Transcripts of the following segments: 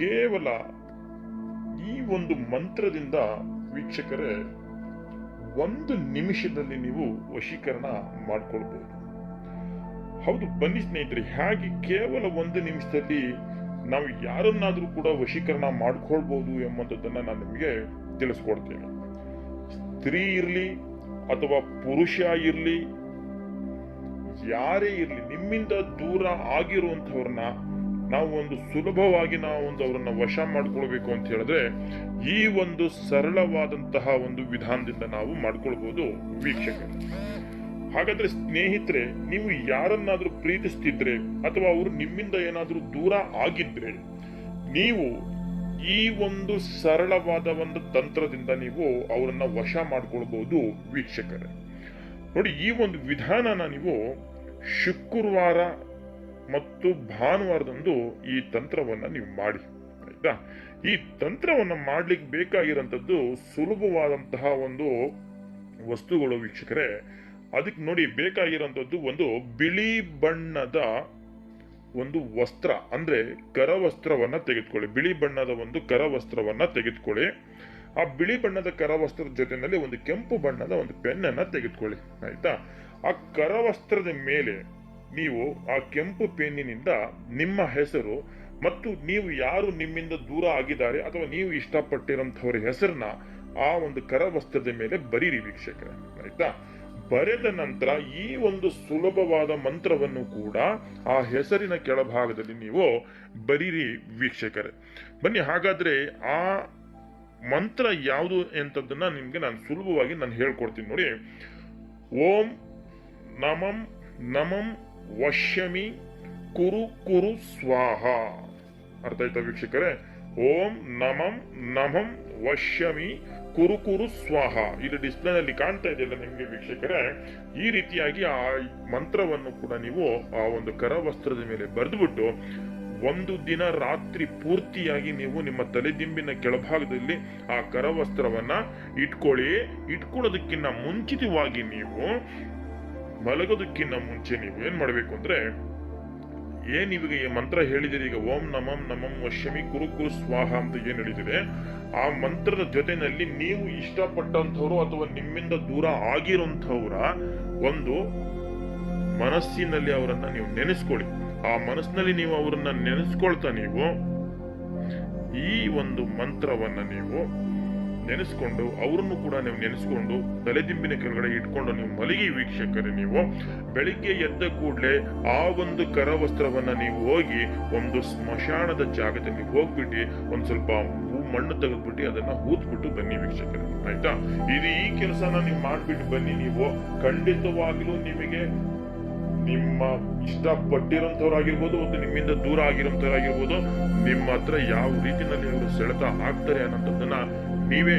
ಕೇವಲ ಈ ಒಂದು ಮಂತ್ರದಿಂದ ವೀಕ್ಷಕರೇ, ಒಂದು ನಿಮಿಷದಲ್ಲಿ ನೀವು ವಶೀಕರಣ ಮಾಡ್ಕೊಳ್ಬಹುದು ಹೌದು, ಬನ್ನಿ ಸ್ನೇಹಿತರೆ, ಹೇಗೆ ಕೇವಲ ಒಂದು ನಿಮಿಷದಲ್ಲಿ ನಾವು ಯಾರನ್ನಾದ್ರೂ ಕೂಡ ವಶೀಕರಣ ಮಾಡ್ಕೊಳ್ಬಹುದು ಎಂಬಂಥದ್ದನ್ನು ನಾನು ನಿಮಗೆ ತಿಳಿಸ್ಕೊಡ್ತೇನೆ. ಸ್ತ್ರೀ ಇರಲಿ ಅಥವಾ ಪುರುಷ ಇರಲಿ, ಯಾರೇ ಇರಲಿ, ನಿಮ್ಮಿಂದ ದೂರ ಆಗಿರುವಂತವ್ರನ್ನ ನಾವು ಒಂದು ಸುಲಭವಾಗಿ ನಾವು ಒಂದು ಅವರನ್ನು ವಶ ಮಾಡ್ಕೊಳ್ಬೇಕು ಅಂತ ಹೇಳಿದ್ರೆ, ಈ ಒಂದು ಸರಳವಾದಂತಹ ಒಂದು ವಿಧಾನದಿಂದ ನಾವು ಮಾಡ್ಕೊಳ್ಬಹುದು ವೀಕ್ಷಕರು. ಹಾಗಾದ್ರೆ ಸ್ನೇಹಿತರೆ, ನೀವು ಯಾರನ್ನಾದ್ರೂ ಪ್ರೀತಿಸ್ತಿದ್ರೆ ಅಥವಾ ಅವರು ನಿಮ್ಮಿಂದ ಏನಾದರೂ ದೂರ ಆಗಿದ್ರೆ, ನೀವು ಈ ಒಂದು ಸರಳವಾದ ಒಂದು ತಂತ್ರದಿಂದ ನೀವು ಅವರನ್ನ ವಶ ಮಾಡ್ಕೊಳ್ಬಹುದು ವೀಕ್ಷಕರೇ. ನೋಡಿ, ಈ ಒಂದು ವಿಧಾನನ ನೀವು ಶುಕ್ರವಾರ ಮತ್ತು ಭಾನುವಾರದಂದು ಈ ತಂತ್ರವನ್ನ ನೀವು ಮಾಡಿ, ಆಯ್ತಾ? ಈ ತಂತ್ರವನ್ನ ಮಾಡ್ಲಿಕ್ಕೆ ಬೇಕಾಗಿರೋಂಥದ್ದು ಸುಲಭವಾದಂತಹ ಒಂದು ವಸ್ತುಗಳು ವೀಕ್ಷಕರೇ. ಅದಕ್ಕೆ ನೋಡಿ ಬೇಕಾಗಿರೋಂಥದ್ದು ಒಂದು ಬಿಳಿ ಬಣ್ಣದ ಒಂದು ವಸ್ತ್ರ, ಅಂದ್ರೆ ಕರವಸ್ತ್ರವನ್ನ ತೆಗೆದುಕೊಳ್ಳಿ. ಬಿಳಿ ಬಣ್ಣದ ಒಂದು ಕರವಸ್ತ್ರವನ್ನ ತೆಗೆದುಕೊಳ್ಳಿ. ಆ ಬಿಳಿ ಬಣ್ಣದ ಕರವಸ್ತ್ರದ ಜೊತೆನಲ್ಲಿ ಒಂದು ಕೆಂಪು ಬಣ್ಣದ ಒಂದು ಪೆನ್ನನ್ನ ತೆಗೆದುಕೊಳ್ಳಿ, ಆಯ್ತಾ? ಆ ಕರವಸ್ತ್ರದ ಮೇಲೆ ನೀವು ಆ ಕೆಂಪು ಪೆನ್ನಿನಿಂದ ನಿಮ್ಮ ಹೆಸರು ಮತ್ತು ನೀವು ಯಾರು ನಿಮ್ಮಿಂದ ದೂರ ಆಗಿದ್ದಾರೆ ಅಥವಾ ನೀವು ಇಷ್ಟಪಟ್ಟಿರೋಂಥವ್ರ ಹೆಸರನ್ನ ಆ ಒಂದು ಕರವಸ್ತ್ರದ ಮೇಲೆ ಬರೀರಿ ವೀಕ್ಷಕರೇ, ಆಯ್ತಾ? ಬರೆದ ನಂತರ ಈ ಒಂದು ಸುಲಭವಾದ ಮಂತ್ರವನ್ನು ಕೂಡ ಆ ಹೆಸರಿನ ಕೆಳಭಾಗದಲ್ಲಿ ನೀವು ಬರೀರಿ ವೀಕ್ಷಕರೇ. ಬನ್ನಿ, ಹಾಗಾದ್ರೆ ಆ ಮಂತ್ರ ಯಾವುದು ಎಂತದನ್ನ ನಿಮ್ಗೆ ನಾನು ಸುಲಭವಾಗಿ ನಾನು ಹೇಳ್ಕೊಡ್ತೀನಿ ನೋಡಿ. ಓಂ ನಮಂ ನಮಂ ವಶ್ಯಮಿ ಕುರು ಕುರು ಸ್ವಾಹ. ಅರ್ಥ ಆಯ್ತಾ ವೀಕ್ಷಕರೇ? ಓಂ ನಮಂ ನಮಂ ವಶ್ಯಮಿ ಕುರು ಕುರು ಸ್ವಾಹ. ಇದು ಡಿಸ್ಪ್ಲೇನಲ್ಲಿ ಕಾಣ್ತಾ ಇದೆಯಲ್ಲ ನಿಮಗೆ ವೀಕ್ಷಕರೇ? ಈ ರೀತಿಯಾಗಿ ಆ ಮಂತ್ರವನ್ನು ಕೂಡ ನೀವು ಆ ಒಂದು ಕರವಸ್ತ್ರದ ಮೇಲೆ ಬರೆದ್ಬಿಟ್ಟು ಒಂದು ದಿನ ರಾತ್ರಿ ಪೂರ್ತಿಯಾಗಿ ನೀವು ನಿಮ್ಮ ತಲೆದಿಂಬಿನ ಕೆಳಭಾಗದಲ್ಲಿ ಆ ಕರವಸ್ತ್ರವನ್ನ ಇಟ್ಕೊಳ್ಳಿ. ಇಟ್ಕೊಳ್ಳೋದಕ್ಕಿಂತ ಮುಂಚಿತವಾಗಿ ನೀವು ಮಲಗೋದಕ್ಕಿಂತ ಮುಂಚೆ ನೀವು ಏನ್ ಮಾಡಬೇಕು ಅಂದ್ರೆ, ಏನ್ ಇವಾಗ ಈ ಮಂತ್ರ ಹೇಳಿದಿರಿ, ಈಗ ಓಂ ನಮಂ ನಮಂ ವಶ್ಯಮಿ ಕುರು ಕುರು ಸ್ವಾಹ ಅಂತ ಏನ್ ಹೇಳಿದಿದೆ ಆ ಮಂತ್ರದ ಜೊತೆನಲ್ಲಿ ನೀವು ಇಷ್ಟಪಟ್ಟಂಥವ್ರು ಅಥವಾ ನಿಮ್ಮಿಂದ ದೂರ ಆಗಿರೋಂಥವ್ರ ಒಂದು ಮನಸ್ಸಿನಲ್ಲಿ ಅವರನ್ನ ನೀವು ನೆನೆಸ್ಕೊಳ್ಳಿ. ಆ ಮನಸ್ಸಿನಲ್ಲಿ ನೀವು ಅವರನ್ನ ನೆನೆಸ್ಕೊಳ್ತಾ ನೀವು ಈ ಒಂದು ಮಂತ್ರವನ್ನ ನೀವು ನೆನೆಸ್ಕೊಂಡು ಅವರನ್ನು ಕೂಡ ನೀವು ನೆನೆಸ್ಕೊಂಡು ತಲೆದಿಂಬಿನ ಕೆಳಗಡೆ ಇಟ್ಕೊಂಡು ನೀವು ಮಲಗಿ ವೀಕ್ಷಕರೇ ನೀವು. ಬೆಳಿಗ್ಗೆ ಎದ್ದ ಕೂಡಲೇ ಆ ಒಂದು ಕರವಸ್ತ್ರವನ್ನ ನೀವು ಹೋಗಿ ಒಂದು ಸ್ಮಶಾನದ ಜಾಗದಲ್ಲಿ ಹೋಗ್ಬಿಟ್ಟು ಒಂದ್ ಸ್ವಲ್ಪ ಮಣ್ಣು ತೆಗೆದ್ಬಿಟ್ಟು ಅದನ್ನ ಹೂತ್ಬಿಟ್ಟು ಬನ್ನಿ ವೀಕ್ಷಕರೇ. ಆಯ್ತಾ? ಇದು ಈ ಕೆಲಸನ ನೀವು ಮಾಡ್ಬಿಟ್ಟು ಬನ್ನಿ ನೀವು. ಖಂಡಿತವಾಗ್ಲೂ ನಿಮಗೆ ನಿಮ್ಮ ಇಷ್ಟ ಇಷ್ಟಪಟ್ಟಿರೋಂಥವ್ರಾಗಿರ್ಬೋದು ಒಂದು ನಿಮ್ಮಿಂದ ದೂರ ಆಗಿರೋಂಥವ್ರಾಗಿರ್ಬೋದು ನಿಮ್ಮ ಹತ್ರ ಯಾವ ರೀತಿಯಲ್ಲಿ ಅವರು ಸೆಳೆತ ಆಗ್ತಾರೆ ಅನ್ನೋದನ್ನ ನೀವೇ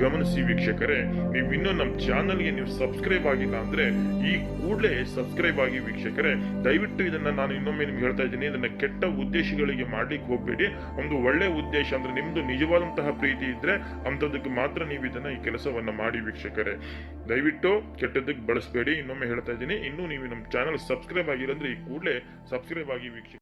ಗಮನಿಸಿ ವೀಕ್ಷಕರೇ, ನೀವು ಇನ್ನೂ ನಮ್ಮ ಚಾನಲ್ಗೆ ನೀವು ಸಬ್ಸ್ಕ್ರೈಬ್ ಆಗಿಲ್ಲ ಅಂದ್ರೆ ಈ ಕೂಡಲೇ ಸಬ್ಸ್ಕ್ರೈಬ್ ಆಗಿ ವೀಕ್ಷಕರೇ, ದಯವಿಟ್ಟು ಇದನ್ನ ನಾನು ಇನ್ನೊಮ್ಮೆ ನಿಮ್ಗೆ ಹೇಳ್ತಾ ಇದ್ದೀನಿ, ಇದನ್ನ ಕೆಟ್ಟ ಉದ್ದೇಶಗಳಿಗೆ ಮಾಡ್ಲಿಕ್ಕೆ ಹೋಗಬೇಡಿ. ಒಂದು ಒಳ್ಳೆ ಉದ್ದೇಶ ಅಂದ್ರೆ ನಿಮ್ಮದು ನಿಜವಾದಂತಹ ಪ್ರೀತಿ ಇದ್ದರೆ ಅಂಥದ್ದಕ್ಕೆ ಮಾತ್ರ ನೀವು ಇದನ್ನ ಈ ಕೆಲಸವನ್ನ ಮಾಡಿ ವೀಕ್ಷಕರೇ. ದಯವಿಟ್ಟು ಕೆಟ್ಟದಕ್ಕೆ ಬಳಸಬೇಡಿ, ಇನ್ನೊಮ್ಮೆ ಹೇಳ್ತಾ ಇದ್ದೀನಿ, ಇನ್ನೂ ನೀವು ನಮ್ಮ ಚಾನಲ್ ಸಬ್ಸ್ಕ್ರೈಬ್ ಆಗಿಲ್ಲ ಅಂದ್ರೆ ಈ ಕೂಡಲೇ ಸಬ್ಸ್ಕ್ರೈಬ್ ಆಗಿ ವೀಕ್ಷಕ